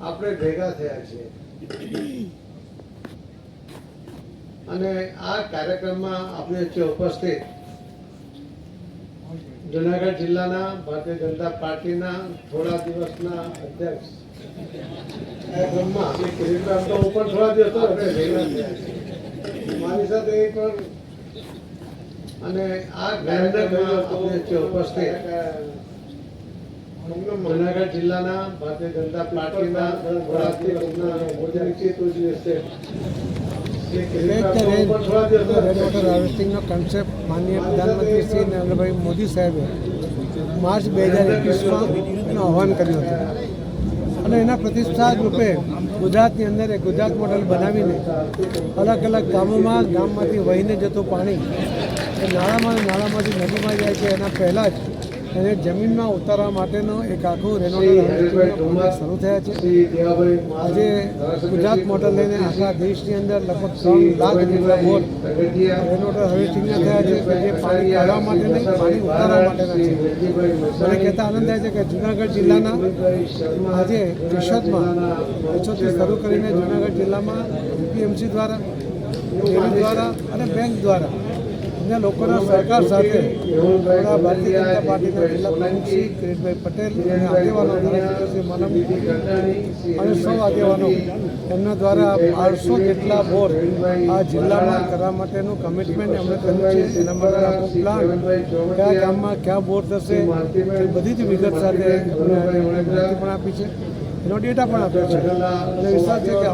આપણે ભેગા થયા છીએ અને આ કાર્યક્રમમાં આપણે વચ્ચે ઉપસ્થિત જુનાગઢ જિલ્લાના ભારતીય જનતા પાર્ટીના થોડા દિવસના અધ્યક્ષ. હું થોડા દિવસ આપણે ભેગા થયા મારી સાથે પણ અને આ કાર્યક્રમમાં આપણે ઉપસ્થિત જુનાગઢ જિલ્લાના ભારતીય જનતા પાર્ટીના થોડા દિવસના નિશ્ચિત જે છે વોટર હાર્વેસ્ટિંગનો કન્સેપ્ટ માનનીય પ્રધાનમંત્રી શ્રી નરેન્દ્રભાઈ મોદી સાહેબે માર્ચ બે હજાર એકવીસમાં એનું આહવાન કર્યું હતું. અને એના પ્રતિષ્ઠા રૂપે ગુજરાતની અંદર એક ગુજરાત મોડલ બનાવીને અલગ અલગ ગામોમાં ગામમાંથી વહીને જતું પાણી એ નાળામાં નાળામાંથી નદીમાં જાય છે. એના પહેલાં જ એને જમીનમાં ઉતારવા માટેનો એક આખું રેનોવેશન શરૂ થયા છે. આજે ગુજરાત મોડલ લઈને આખા દેશની અંદર લગભગ ત્રણ લાખ જેટલા બોર રેનોવેટર હાર્વેસ્ટિંગના થયા છે કે જે પાણી કાઢવા માટે નહીં પાણી ઉતારવા માટેના છે. મને કહેતા આનંદ થાય છે કે જુનાગઢ જિલ્લાના આજે રિશ્વતમાં કેશોદથી શરૂ કરીને જુનાગઢ જિલ્લામાં યુપીએમસી દ્વારા દ્વારા અને બેંક દ્વારા અન્ય લોકોના સહકાર સાથે ભારતીય જનતા પાર્ટીના જિલ્લા પ્રમુખશ્રી કિરીટભાઈ પટેલ અને આગેવાનો ધારાસભ્યશ્રી માનવ અને સૌ આગેવાનો એમના દ્વારા બારસો જેટલા બોર આ જિલ્લામાં કરવા માટેનું કમિટમેન્ટ એમણે કર્યું છે. એના માટે આખો પ્લાન કયા ગામમાં ક્યાં બોર થશે એ બધી જ વિગત સાથે એમણે પણ આપી છે. એનો ડેટા પણ આપ્યો છે. અને વિશ્વાસ છે કે